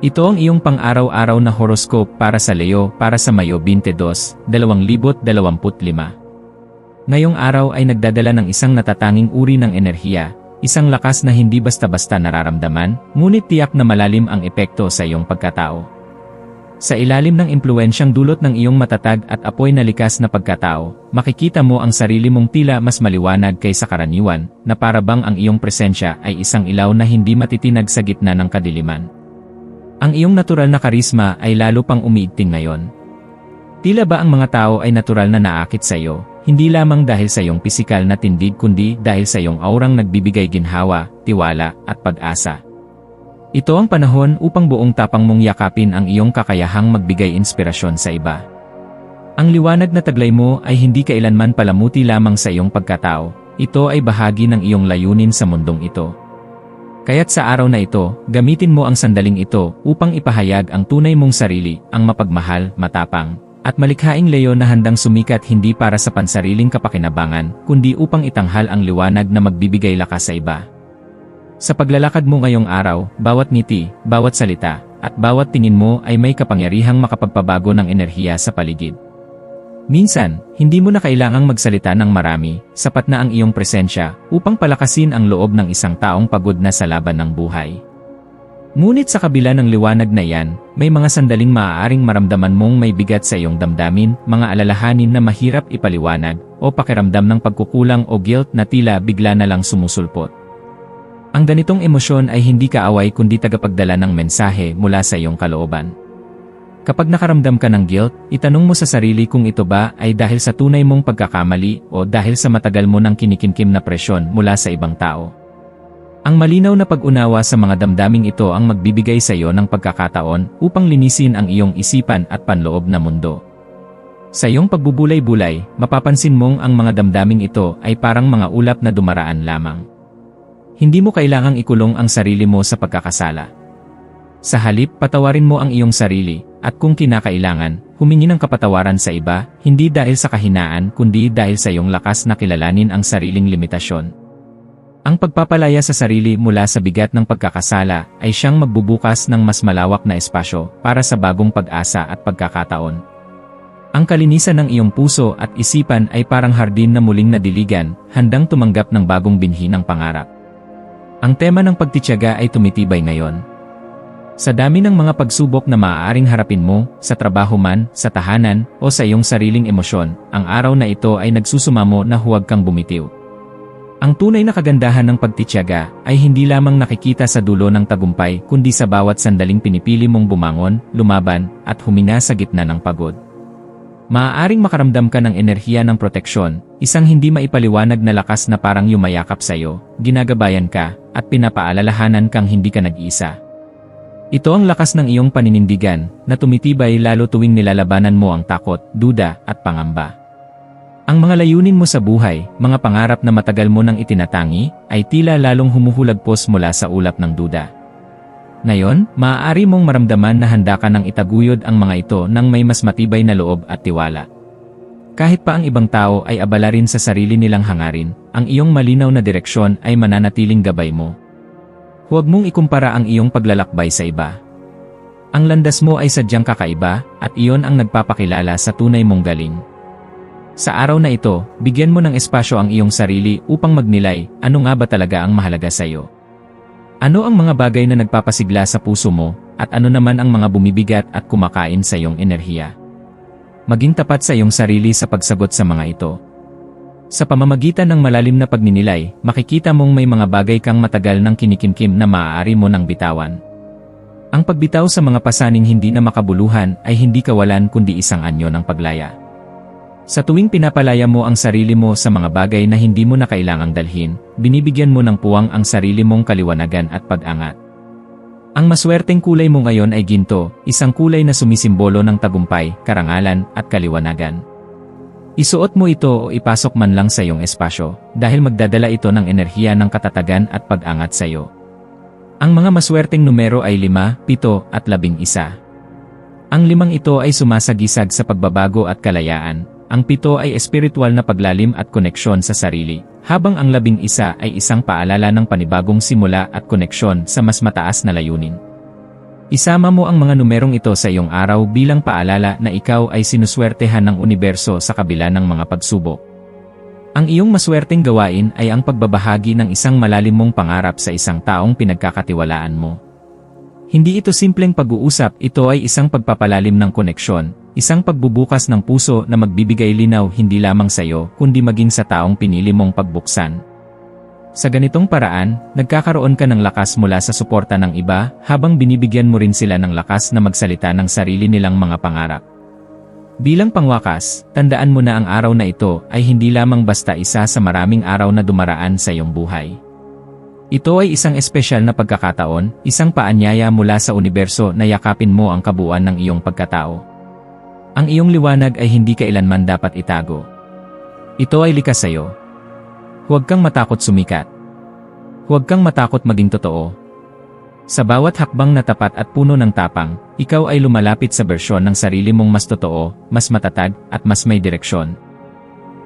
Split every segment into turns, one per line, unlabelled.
Ito ang iyong pang-araw-araw na horoscope para sa Leo para sa Mayo 22, 2025. Ngayong araw ay nagdadala ng isang natatanging uri ng enerhiya, isang lakas na hindi basta-basta nararamdaman, ngunit tiyak na malalim ang epekto sa iyong pagkatao. Sa ilalim ng impluensyang dulot ng iyong matatag at apoy na likas na pagkatao, makikita mo ang sarili mong tila mas maliwanag kaysa karaniwan, na parabang ang iyong presensya ay isang ilaw na hindi matitinag sa gitna ng kadiliman. Ang iyong natural na karisma ay lalo pang umiigting ngayon. Tila ba ang mga tao ay natural na naakit sa iyo, hindi lamang dahil sa iyong pisikal na tindig kundi dahil sa iyong aurang nagbibigay ginhawa, tiwala, at pag-asa. Ito ang panahon upang buong tapang mong yakapin ang iyong kakayahang magbigay inspirasyon sa iba. Ang liwanag na taglay mo ay hindi kailanman palamuti lamang sa iyong pagkatao, ito ay bahagi ng iyong layunin sa mundong ito. Kaya't sa araw na ito, gamitin mo ang sandaling ito upang ipahayag ang tunay mong sarili, ang mapagmahal, matapang, at malikhaing leyo na handang sumikat hindi para sa pansariling kapakinabangan, kundi upang itanghal ang liwanag na magbibigay lakas sa iba. Sa paglalakad mo ngayong araw, bawat ngiti, bawat salita, at bawat tingin mo ay may kapangyarihang makapagpabago ng enerhiya sa paligid. Minsan, hindi mo na kailangang magsalita ng marami, sapat na ang iyong presensya upang palakasin ang loob ng isang taong pagod na sa laban ng buhay. Ngunit sa kabila ng liwanag na yan, may mga sandaling maaaring maramdaman mong may bigat sa iyong damdamin, mga alalahanin na mahirap ipaliwanag, o pakiramdam ng pagkukulang o guilt na tila bigla na lang sumusulpot. Ang ganitong emosyon ay hindi kaaway kundi tagapagdala ng mensahe mula sa iyong kalooban. Kapag nakaramdam ka ng guilt, itanong mo sa sarili kung ito ba ay dahil sa tunay mong pagkakamali o dahil sa matagal mo ng kinikinkim na presyon mula sa ibang tao. Ang malinaw na pag-unawa sa mga damdaming ito ang magbibigay sa iyo ng pagkakataon upang linisin ang iyong isipan at panloob na mundo. Sa iyong pagbubulay-bulay, mapapansin mong ang mga damdaming ito ay parang mga ulap na dumaraan lamang. Hindi mo kailangang ikulong ang sarili mo sa pagkakasala. Sa halip, patawarin mo ang iyong sarili, at kung kinakailangan, humingi ng kapatawaran sa iba, hindi dahil sa kahinaan kundi dahil sa iyong lakas na kilalanin ang sariling limitasyon. Ang pagpapalaya sa sarili mula sa bigat ng pagkakasala ay siyang magbubukas ng mas malawak na espasyo para sa bagong pag-asa at pagkakataon. Ang kalinisan ng iyong puso at isipan ay parang hardin na muling nadiligan, handang tumanggap ng bagong binhi ng pangarap. Ang tema ng pagtityaga ay tumitibay ngayon, sa dami ng mga pagsubok na maaaring harapin mo, sa trabaho man, sa tahanan, o sa iyong sariling emosyon, ang araw na ito ay nagsusumamo na huwag kang bumitiw. Ang tunay na kagandahan ng pagtityaga ay hindi lamang nakikita sa dulo ng tagumpay kundi sa bawat sandaling pinipili mong bumangon, lumaban, at humina sa gitna ng pagod. Maaaring makaramdam ka ng enerhiya ng proteksyon, isang hindi maipaliwanag na lakas na parang yumayakap sa iyo, ginagabayan ka, at pinapaalalahanan kang hindi ka nag-iisa. Ito ang lakas ng iyong paninindigan na tumitibay lalo tuwing nilalabanan mo ang takot, duda, at pangamba. Ang mga layunin mo sa buhay, mga pangarap na matagal mo nang itinatangi, ay tila lalong humuhulagpos mula sa ulap ng duda. Ngayon, maaari mong maramdaman na handa ka ng itaguyod ang mga ito ng may mas matibay na loob at tiwala. Kahit pa ang ibang tao ay abala rin sa sarili nilang hangarin, ang iyong malinaw na direksyon ay mananatiling gabay mo. Huwag mong ikumpara ang iyong paglalakbay sa iba. Ang landas mo ay sadyang kakaiba, at iyon ang nagpapakilala sa tunay mong galing. Sa araw na ito, bigyan mo ng espasyo ang iyong sarili upang magnilay ano nga ba talaga ang mahalaga sa iyo. Ano ang mga bagay na nagpapasigla sa puso mo, at ano naman ang mga bumibigat at kumakain sa iyong enerhiya. Maging tapat sa iyong sarili sa pagsagot sa mga ito. Sa pamamagitan ng malalim na pagninilay, makikita mong may mga bagay kang matagal ng kinikimkim na maaari mo nang bitawan. Ang pagbitaw sa mga pasaning hindi na makabuluhan ay hindi kawalan kundi isang anyo ng paglaya. Sa tuwing pinapalaya mo ang sarili mo sa mga bagay na hindi mo na kailangang dalhin, binibigyan mo ng puwang ang sarili mong kaliwanagan at pag-angat. Ang maswerteng kulay mo ngayon ay ginto, isang kulay na sumisimbolo ng tagumpay, karangalan, at kaliwanagan. Isuot mo ito o ipasok man lang sa iyong espasyo, dahil magdadala ito ng enerhiya ng katatagan at pag-angat sa iyo. Ang mga maswerteng numero ay 5, 7, at 11. Ang limang ito ay sumasagisag sa pagbabago at kalayaan, ang pito ay espiritual na paglalim at koneksyon sa sarili, habang ang labing isa ay isang paalala ng panibagong simula at koneksyon sa mas mataas na layunin. Isama mo ang mga numerong ito sa iyong araw bilang paalala na ikaw ay sinuswertehan ng universo sa kabila ng mga pagsubok. Ang iyong maswerteng gawain ay ang pagbabahagi ng isang malalim mong pangarap sa isang taong pinagkakatiwalaan mo. Hindi ito simpleng pag-uusap, ito ay isang pagpapalalim ng koneksyon, isang pagbubukas ng puso na magbibigay linaw hindi lamang sa iyo kundi maging sa taong pinili mong pagbuksan. Sa ganitong paraan, nagkakaroon ka ng lakas mula sa suporta ng iba habang binibigyan mo rin sila ng lakas na magsalita ng sarili nilang mga pangarap. Bilang pangwakas, tandaan mo na ang araw na ito ay hindi lamang basta isa sa maraming araw na dumaraan sa iyong buhay. Ito ay isang espesyal na pagkakataon, isang paanyaya mula sa universo na yakapin mo ang kabuuan ng iyong pagkatao. Ang iyong liwanag ay hindi kailanman dapat itago. Ito ay likas sa iyo. Huwag kang matakot sumikat. Huwag kang matakot maging totoo. Sa bawat hakbang na tapat at puno ng tapang, ikaw ay lumalapit sa bersyon ng sarili mong mas totoo, mas matatag, at mas may direksyon.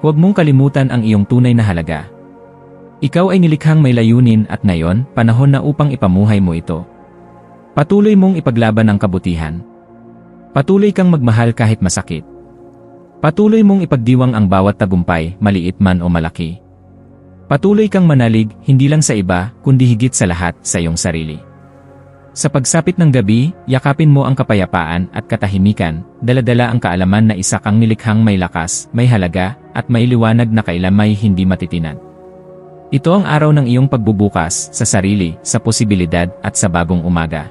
Huwag mong kalimutan ang iyong tunay na halaga. Ikaw ay nilikhang may layunin at ngayon, panahon na upang ipamuhay mo ito. Patuloy mong ipaglaban ang kabutihan. Patuloy kang magmahal kahit masakit. Patuloy mong ipagdiwang ang bawat tagumpay, maliit man o malaki. Patuloy kang manalig, hindi lang sa iba, kundi higit sa lahat, sa iyong sarili. Sa pagsapit ng gabi, yakapin mo ang kapayapaan at katahimikan, daladala ang kaalaman na isa kang nilikhang may lakas, may halaga, at may liwanag na kailamay hindi matitinag. Ito ang araw ng iyong pagbubukas sa sarili, sa posibilidad, at sa bagong umaga.